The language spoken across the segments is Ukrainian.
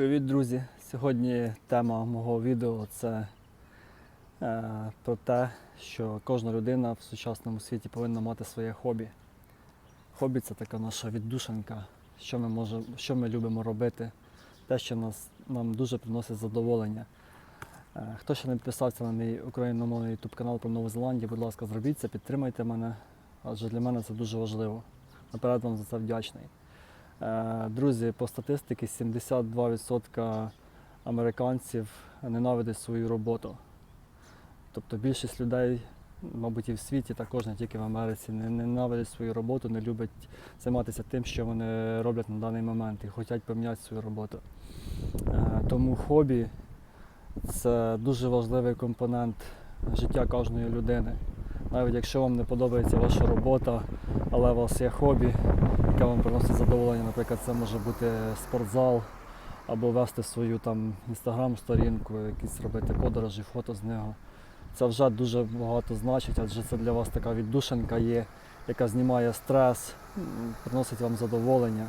Привіт, друзі! Сьогодні тема мого відео це е, про те, що кожна людина в сучасному світі повинна мати своє хобі. Хобі це така наша віддушинка, що ми, можемо, що ми любимо робити, те, що нас, нам дуже приносить задоволення. Е, хто ще не підписався на мій україномовний YouTube канал про Нову Зеландію, будь ласка, зробіть це, підтримайте мене, адже для мене це дуже важливо. Наперед вам за це вдячний. Е, Друзі, по статистиці 72% американців ненавидять свою роботу. Тобто більшість людей, мабуть, і в світі, також не тільки в Америці, не ненавидять свою роботу, не люблять займатися тим, що вони роблять на даний момент і хочуть поміняти свою роботу. Е, Тому хобі це дуже важливий компонент життя кожної людини. Навіть якщо вам не подобається ваша робота, але у вас є хобі, яке вам приносить задоволення, наприклад, це може бути спортзал, або вести свою там інстаграм-сторінку, якісь робити подорожі, фото з нього. Це вже дуже багато значить, адже це для вас така віддушинка є, яка знімає стрес, приносить вам задоволення.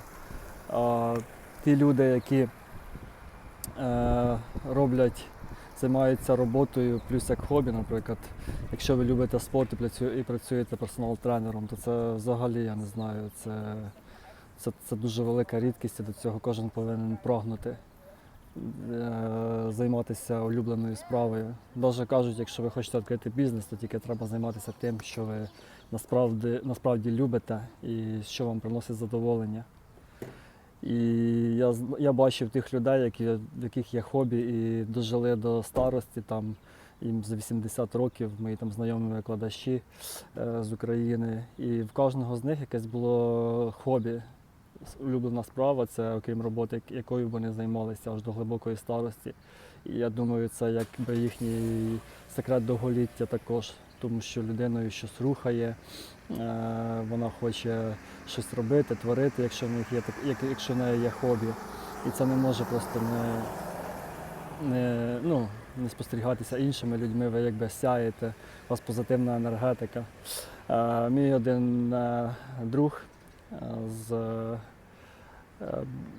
А ті люди, які е, роблять, займаються роботою, плюс як хобі, наприклад, якщо ви любите спорт і працюєте персонал-тренером, то це взагалі, я не знаю, це, це, це дуже велика рідкість і до цього кожен повинен прагнути. е, Займатися улюбленою справою. Даже кажуть, якщо ви хочете відкрити бізнес, то тільки треба займатися тим, що ви насправді, насправді любите і що вам приносить задоволення. І я, я бачив тих людей, які, в яких є хобі і дожили до старості, там їм за 80 років, мої там знайомі викладачі е, з України. І в кожного з них якесь було хобі. Улюблена справа це окрім роботи, якою вони займалися аж до глибокої старості. І я думаю, це якби їхній секрет довголіття також, тому що людиною щось рухає, е, вона хоче щось робити, творити, якщо в них є так, як, якщо в неї є хобі. І це не може просто не, не, ну, не спостерігатися іншими людьми, ви якби сяєте, у вас позитивна енергетика. Е, мій один е, друг з,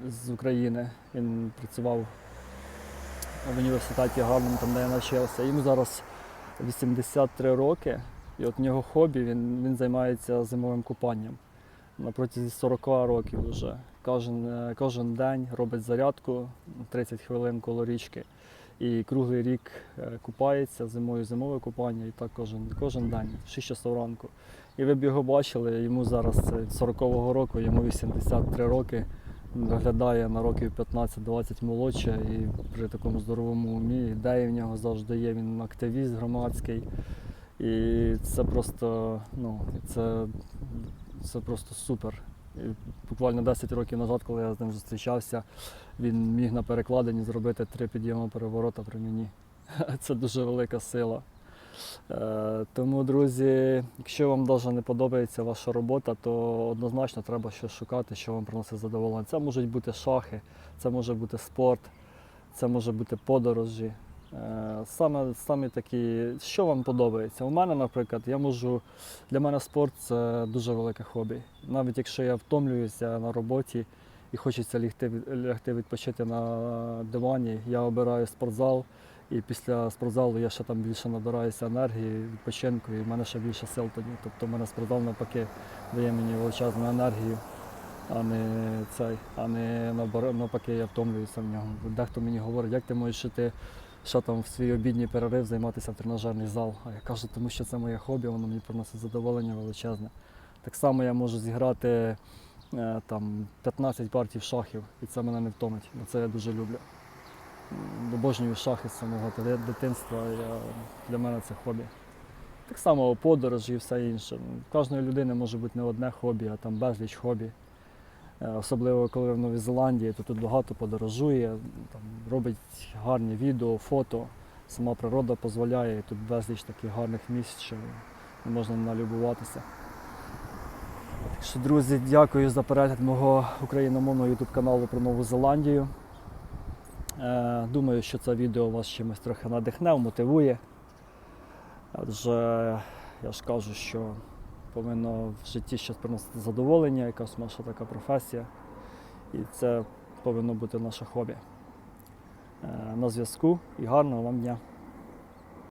з України, він працював в університеті Гарлем, там де я навчався. Йому зараз 83 роки, і от в нього хобі, він, він займається зимовим купанням на протязі 40 років вже. Кожен, е, кожен день робить зарядку 30 хвилин коло річки. І круглий рік е, купається зимою зимове купання, і так кожен, кожен день, в 6 часов ранку. І ви б його бачили, йому зараз це 40-го року, йому 83 роки, виглядає на років 15-20 молодше і при такому здоровому умі. Ідеї в нього завжди є, він активіст громадський. І це просто, ну, це, це просто супер. І буквально 10 років назад, коли я з ним зустрічався, він міг на перекладині зробити три підйоми переворота при мені. Це дуже велика сила. Е, Тому, друзі, якщо вам навіть не подобається ваша робота, то однозначно треба щось шукати, що вам приносить задоволення. Це можуть бути шахи, це може бути спорт, це може бути подорожі. Е, Саме, саме такі, що вам подобається. У мене, наприклад, я можу, для мене спорт це дуже велике хобі. Навіть якщо я втомлююся на роботі і хочеться лягти, лягти відпочити на дивані, я обираю спортзал. І після спортзалу я ще там більше набираюся енергії, відпочинку, і в мене ще більше сил тоді. Тобто в мене спортзал навпаки дає мені величезну енергію, а не цей, а не навпаки я втомлююся в ньому. Дехто мені говорить, як ти можеш іти що там в свій обідній перерив займатися в тренажерний зал. А я кажу, тому що це моє хобі, воно мені приносить задоволення величезне. Так само я можу зіграти е, там 15 партій шахів, і це мене не втомить, це я дуже люблю. Обожнюю шахи з самого дитинства. Я, для мене це хобі. Так само подорожі і все інше. У кожної людини може бути не одне хобі, а там безліч хобі. Е, Особливо коли в Новій Зеландії, то тут багато подорожує, там, робить гарні відео, фото. Сама природа дозволяє, і тут безліч таких гарних місць, що не можна налюбуватися. Так що, друзі, дякую за перегляд мого україномовного YouTube каналу про Нову Зеландію. Е, Думаю, що це відео вас чимось трохи надихне, мотивує. Адже я ж кажу, що повинно в житті щось приносити задоволення, якась наша така професія. І це повинно бути наше хобі. Е, На зв'язку і гарного вам дня.